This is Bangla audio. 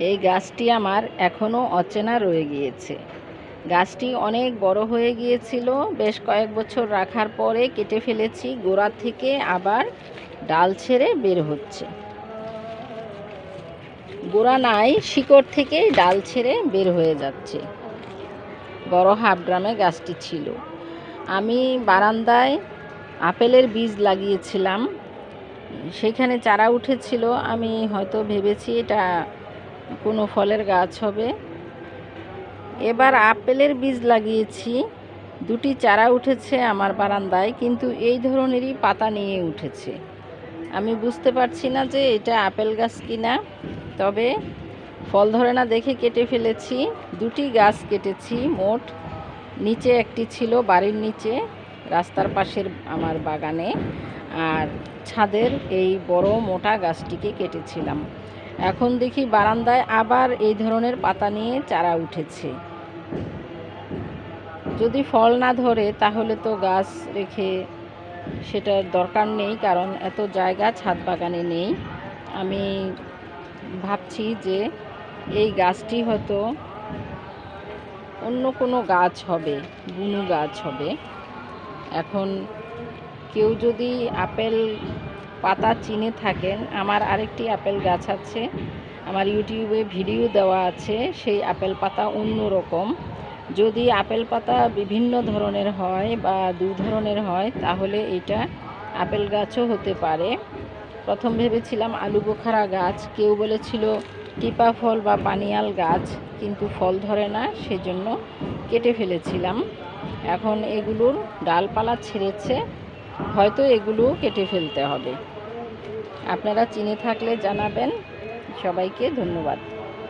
এই গাছটি আমার এখনও অচেনা রয়ে গিয়েছে। গাছটি অনেক বড় হয়ে গিয়েছিল, বেশ কয়েক বছর রাখার পরে কেটে ফেলেছি গোড়া থেকে আবার ডাল ছেড়ে বের হচ্ছে। গোড়া নাই, শিকড় থেকেই ডাল ছেড়ে বের হয়ে যাচ্ছে। বড় হাফ ড্রামে গাছটি ছিল। আমি বারান্দায় আপেলের বীজ লাগিয়েছিলাম। সেখানে চারা উঠেছিল। আমি হয়তো ভেবেছি এটা কোনো ফলের গাছ হবে। এবার আপেলের বীজ লাগিয়েছি। দুটি চারা উঠেছে আমার বারান্দায়, কিন্তু এই ধরনেরই পাতা নিয়ে উঠেছে। আমি বুঝতে পারছি না যে এটা আপেল গাছ কিনা, তবে ফল ধরে না দেখে কেটে ফেলেছি। দুটি গাছ কেটেছি, মোট নিচে একটি ছিল বাড়ির নিচে, রাস্তার পাশের আমার বাগানে, আর ছাদের এই বড় মোটা গাছটিকে কেটেছিলাম। এখন দেখি বারান্দায় আবার এই ধরনের পাতা নিয়ে চারা উঠেছে। যদি ফল না ধরে, তাহলে তো গাছ রেখে সেটার দরকার নেই, কারণ এত জায়গা ছাদ বাগানে নেই। আমি ভাবছি যে এই গাছটি হয়তো অন্য কোনো গাছ হবে, বুনু গাছ হবে। এখন কেউ যদি আপেল পাতা চিনে থাকেন। আমার আরেকটি আপেল গাছ আছে। আমার ইউটিউবে ভিডিও দেওয়া আছে, সেই আপেল পাতা অন্য রকম যদি আপেল পাতা বিভিন্ন ধরনের হয় বা দু ধরনের হয়, তাহলে এটা আপেল গাছও হতে পারে। প্রথম ভেবেছিলাম আলু বোখারা গাছ। কেউ বলেছিল টিপা ফল বা পানিয়াল গাছ, কিন্তু ফল ধরে না, সেজন্য কেটে ফেলেছিলাম। এখন এগুলোর ডালপালা ছেড়েছে, হয়তো এগুলো কেটে ফেলতে হবে। আপনারা চিনে থাকলে জানাবেন। সবাইকে ধন্যবাদ।